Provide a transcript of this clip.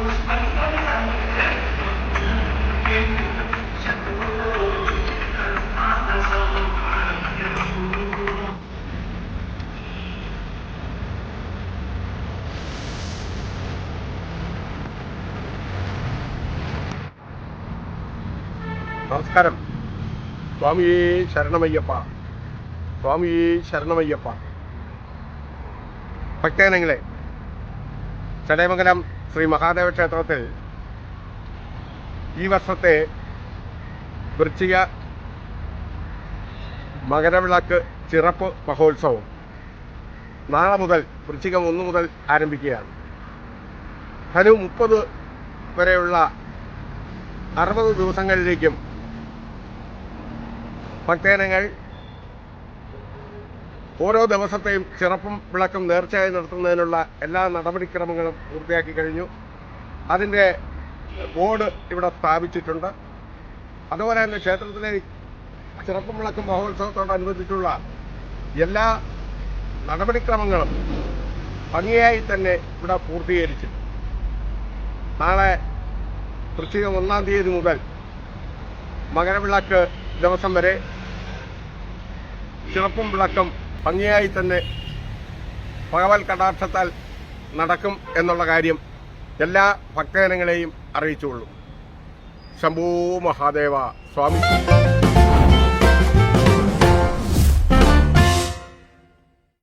നമസ്കാരം. സ്വാമി ശരണമയ്യപ്പ. സ്വാമി ശരണമയ്യപ്പ. ഭക്തജനങ്ങളെ ചടയമംഗലം ശ്രീ മഹാദേവ ക്ഷേത്രത്തിൽ ഈ വർഷത്തെ വൃശ്ചിക മകരവിളക്ക് ചിറപ്പ് മഹോത്സവം. നാളെ മുതൽ വൃശ്ചികം ഒന്ന് മുതൽ ആരംഭിക്കുകയാണ്. ധനു മുപ്പത് വരെയുള്ള അറുപത് ദിവസങ്ങളിലേക്കും ഭക്തജനങ്ങൾ ഓരോ ദിവസത്തെയും ചിറപ്പും വിളക്കും നേർച്ചയായി നടത്തുന്നതിനുള്ള എല്ലാ നടപടിക്രമങ്ങളും പൂർത്തിയാക്കി കഴിഞ്ഞു. അതിന്റെ ബോർഡ് ഇവിടെ സ്ഥാപിച്ചിട്ടുണ്ട്. അതുപോലെ തന്നെ ക്ഷേത്രത്തിലെ ചിറപ്പും വിളക്കും മഹോത്സവത്തോടനുബന്ധിച്ചുള്ള എല്ലാ നടപടിക്രമങ്ങളും ഭംഗിയായി തന്നെ ഇവിടെ പൂർത്തീകരിച്ചു നാളെ വൃശ്ചിക ഒന്നാം തീയതി മുതൽ മകരവിളക്ക് ദിവസം വരെ ചിറപ്പും വിളക്കും ഭംഗിയായി തന്നെ ഭഗവത് കടാക്ഷത്താൽ നടക്കും എന്നുള്ള കാര്യം എല്ലാ ഭക്തജനങ്ങളെയും അറിയിച്ചുകൊള്ളും. ശംഭൂ മഹാദേവ സ്വാമി.